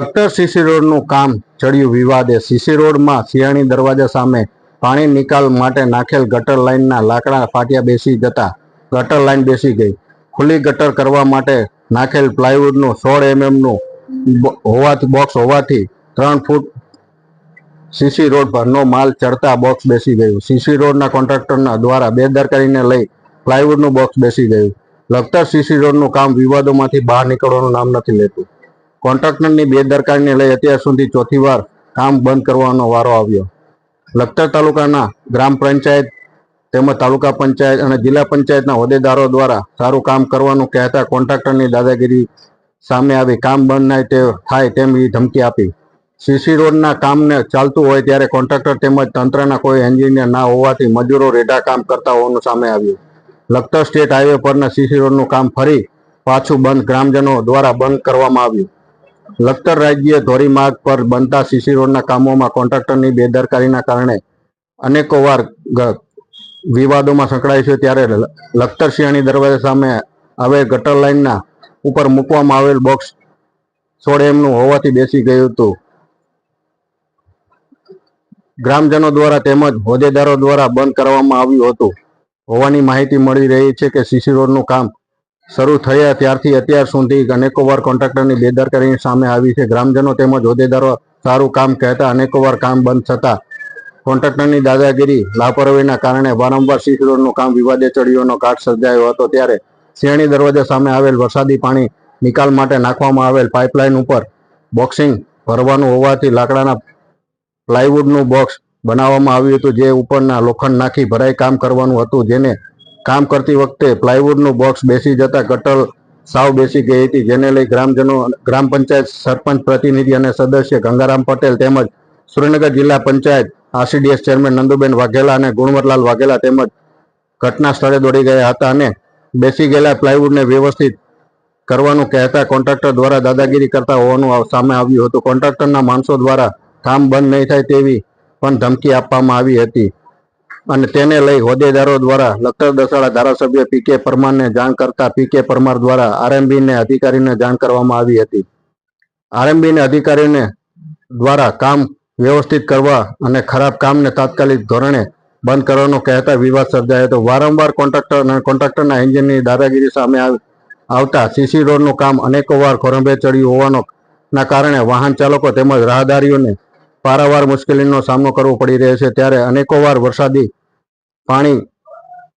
Lakhtar CC રોડનું કામ ચડ્યું વિવાદે. CC રોડમાં Siyani દરવાજા સામે પાણી નિકાલ માટે નાખેલ ગટર લાઇનના લાકડા ફાટ્યા બેસી જતા ગટર લાઇન બેસી ગઈ. ખુલ્લી ગટર કરવા માટે નાખેલ પ્લાયવુડનું સોળ એમએમનું હોવાથી, બોક્સ હોવાથી ત્રણ ફૂટ સીસી રોડ પરનો માલ ચડતા બોક્સ બેસી ગયું. સીસી રોડના કોન્ટ્રાક્ટરના દ્વારા બેદરકારીને લઈ પ્લાયવુડનું બોક્સ બેસી ગયું. લખતર સીસી રોડનું કામ વિવાદોમાંથી બહાર નીકળવાનું નામ નથી લેતું. કોન્ટ્રાક્ટરની બેદરકારીને લઈ અત્યાર સુધી ચોથી વાર કામ બંધ કરવાનો વારો આવ્યો. લખતર તાલુકાના ગ્રામ પંચાયત તેમજ તાલુકા પંચાયત અને જિલ્લા પંચાયતના હોદ્દેદારો દ્વારા સારું કામ કરવાનું કહેતા કોન્ટ્રાક્ટરની દાદાગીરી સામે આવી. કામ બંધ તે થાય તેમ એ ધમકી આપી. સીસી રોડના કામને ચાલતું હોય ત્યારે કોન્ટ્રાક્ટર તેમજ તંત્રના કોઈ એન્જિનિયર ના હોવાથી મજૂરો રેઢા કામ કરતા હોવાનું સામે આવ્યું. લખતર સ્ટેટ હાઈવે પરના સીસી રોડનું કામ ફરી પાછું બંધ ગ્રામજનો દ્વારા બંધ કરવામાં આવ્યું. લખતર રાજ્ય ધોરીમાર્ગ પર બનતા સીસી રોડના કામોમાં કોન્ટ્રાક્ટરની બેદરકારીના કારણે અનેકો વાર વિવાદોમાં સંકળાય છે. ત્યારે લખતર શિયાણી દરવાજા સામે હવે ગટર લાઇનના ઉપર મૂકવામાં આવેલ બોક્સ સોળ એમનું હોવાથી બેસી ગયું હતું. ગ્રામજનો દ્વારા તેમજ હોદ્દેદારો દ્વારા બંધ કરવામાં આવ્યું હતું. હોવાની માહિતી મળી રહી છે કે સીસી રોડનું કામ શરૂ થયા ત્યારથી અત્યાર સુધી અનેકો વાર કોન્ટ્રાક્ટરની બેદરકારી સામે આવી છે. ગ્રામજનો તેમજ હોદ્દેદારો સારું કામ કહેતા અનેકો વાર કામ બંધ થતા કોન્ટ્રાક્ટરની દાદાગીરી લાપરવાહીના કારણે વારંવાર સીટ રોડનું કામ વિવાદે ચડીઓનો ઘાટ સર્જાયો હતો. ત્યારે શિયાળી દરવાજા સામે આવેલ વરસાદી પાણી નિકાલ માટે નાખવામાં આવેલ પાઇપલાઇન ઉપર બોક્સિંગ ભરવાનું હોવાથી લાકડાના પ્લાયવુડનું બોક્સ બનાવવામાં આવ્યું હતું, જે ઉપરના લોખંડ નાખી ભરાઈ કામ કરવાનું હતું, જેને કામ કરતી વખતે પ્લાયવુડનું બોક્સ બેસી જતા કટલ સાવ બેસી ગઈ હતી, જેને લઈ ગ્રામજનો, ગ્રામ પંચાયત સરપંચ, પ્રતિનિધિ અને સદસ્ય ગંગારામ પટેલ તેમજ સુરેન્દ્રનગર જિલ્લા પંચાયત આરસીડીએસ ચેરમેન નંદુબેન વાઘેલા અને ગુણવરલાલ વાઘેલા તેમજ ઘટના સ્થળે દોડી ગયા હતા અને બેસી ગયેલા પ્લાયવુડને વ્યવસ્થિત કરવાનું કહેતા કોન્ટ્રાક્ટર દ્વારા દાદાગીરી કરતા હોવાનું સામે આવ્યું હતું. કોન્ટ્રાક્ટરના માણસો દ્વારા કામ બંધ નહીં થાય તેવી પણ ધમકી આપવામાં આવી હતી. અને તેને લઈ હોદ્દેદારો દ્વારા લખતર દસાડા ધારાસભ્ય પી કે પરમારને જાણ કરતા પી કે પરમાર દ્વારા આરએમબીને અધિકારીને જાણ કરવામાં આવી હતી. આરએમબીને અધિકારીને દ્વારા કામ વ્યવસ્થિત કરવા અને ખરાબ કામને તાત્કાલિક ધોરણે બંધ કરવાનો કહેતા વિવાદ સર્જાયો હતો. વારંવાર કોન્ટ્રાક્ટર અને કોન્ટ્રાક્ટરના એન્જિનની દાદાગીરી સામે આવ- આવતા સીસી રોડનું કામ અનેકો વાર ખોરંભે ચડ્યું હોવાનો, ના કારણે વાહન ચાલકો તેમજ રાહદારીઓને પારાવાર મુશ્કેલીનો સામનો કરવો પડી રહ્યો છે. ત્યારે અનેકો વાર વરસાદી પાણી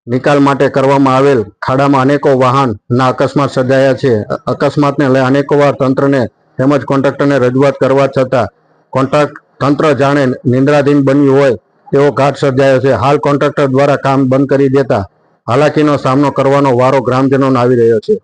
નિકાલ માટે કરવામાં આવેલ ખાડામાં અનેકો વાહનના અકસ્માત સર્જાયા છે. અકસ્માતને લઈ અનેકોવાર તંત્રને તેમજ કોન્ટ્રાક્ટરને રજૂઆત કરવા છતાં કોન્ટ્રાક્ટ તંત્ર જાણે નિંદ્રાધીન બન્યું હોય તેવો ઘાટ સર્જાયો છે. હાલ કોન્ટ્રાક્ટર દ્વારા કામ બંધ કરી દેતા હાલાકીનો સામનો કરવાનો વારો ગ્રામજનોને આવી રહ્યો છે.